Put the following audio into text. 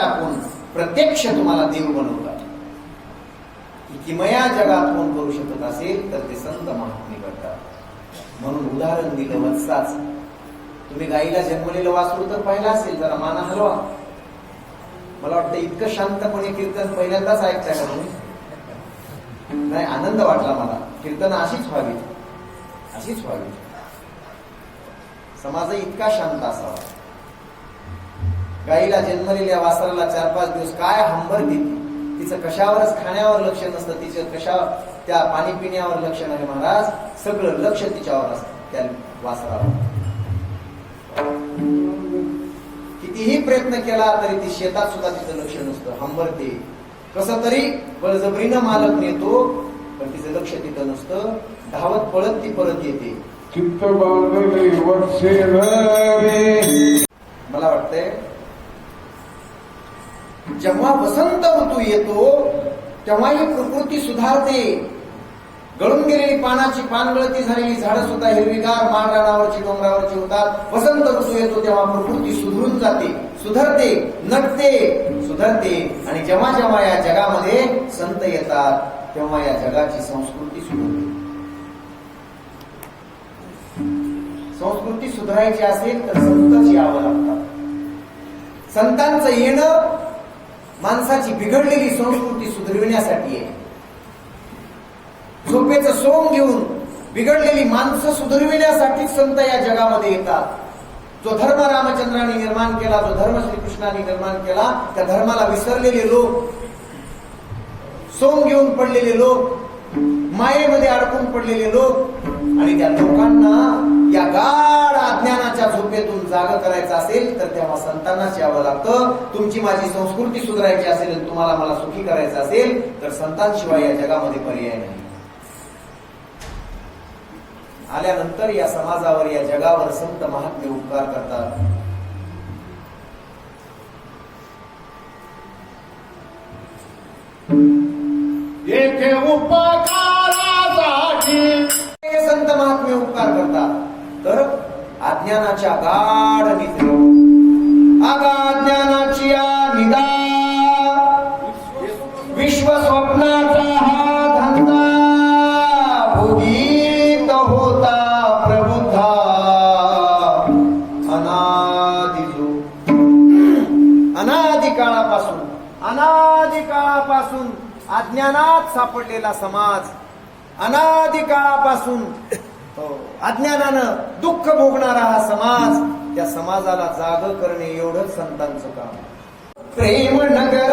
टाकून प्रत्यक्ष तुम्हाला देव बनवतात. की किमया जगात कोण करू शकत असेल तर ते संत महात्मे करतात. म्हणून उदाहरण दिलं वत्साच. तुम्ही गाईला जन्मलेलं वासरू तर पाहिलं असेल जरा माना हलवा. मला वाटतं इतकं शांतपणे कीर्तन पहिल्यांदाच ऐकता का तुम्ही? नाही आनंद वाटला मला. कीर्तन अशीच व्हावी. अशीच व्हावी. समाज इतका शांत असावा. गाईला जन्मलेल्या वासराला चार पाच दिवस काय हंबर देते? तिचं कशावरच खाण्यावर लक्ष नसतं तिचं कशा त्या पाणी पिण्यावर लक्ष नाही महाराज. सगळं लक्ष तिच्यावर असतं त्या वासरावर. कितीही प्रयत्न केला तरी ती शेतात सुद्धा तिचं लक्ष नसतं हंबरते कस तरी बळजबरीनं मालक नेतो पण तिचं लक्ष तिथं नसतं. धावत पळत ती परत येते. जेव्हा वसंत ऋतू येतो तेव्हा ही प्रकृती सुधारते. गळून गेलेली पानाची पानगळती झालेली झाडं सुद्धा हिरवीगार मानरानावरची डोंगरावरची होतात. वसंत ऋतू येतो तेव्हा प्रकृती सुधरून जाते सुधरते नटते सुधरते. आणि जेव्हा जेव्हा या जगामध्ये संत येतात तेव्हा या जगाची संस्कृती सुधरते. संस्कृती सुधारायची असेल तर संतच यावं लागतात संतांचं येणं माणसाची बिघडलेली संस्कृती सुधरविण्यासाठी आहे. झोपेचं सोंग घेऊन बिघडलेली माणसं सुधरविण्यासाठी संत या जगामध्ये येतात. जो धर्म रामचंद्राने निर्माण केला जो धर्म श्रीकृष्णाने निर्माण केला त्या धर्माला विसरलेले लोक सोंग घेऊन पडलेले लोक मायेमध्ये अडकून पडलेले लोक आणि त्या लोकांना या गाढ अज्ञानाच्या झोपेतून जाग करायचं असेल तर तेव्हा संतांनाच यावं लागतं. तुमची माझी संस्कृती सुधारायची असेल आणि तुम्हाला मला सुखी करायचं असेल तर संतांशिवाय या जगामध्ये पर्याय नाही. आल्यानंतर या समाजावर या जगावर संत महात्मे उपकार करतात. संत महात्मे उपकार करतात. अज्ञानाच्या गाढ निद्र. आगा अज्ञानाची निदा. विश्व स्वप्नाचा हा धंदा. भोगीत होता प्रबुद्धा. अनादिजो अनादि काळापासून अनादि काळापासून अज्ञानात सापडलेला समाज अनादि काळापासून अज्ञानानं दुःख भोगणारा हा समाज त्या समाजाला जाग करणे एवढंच संतांचं काम. प्रेम नगर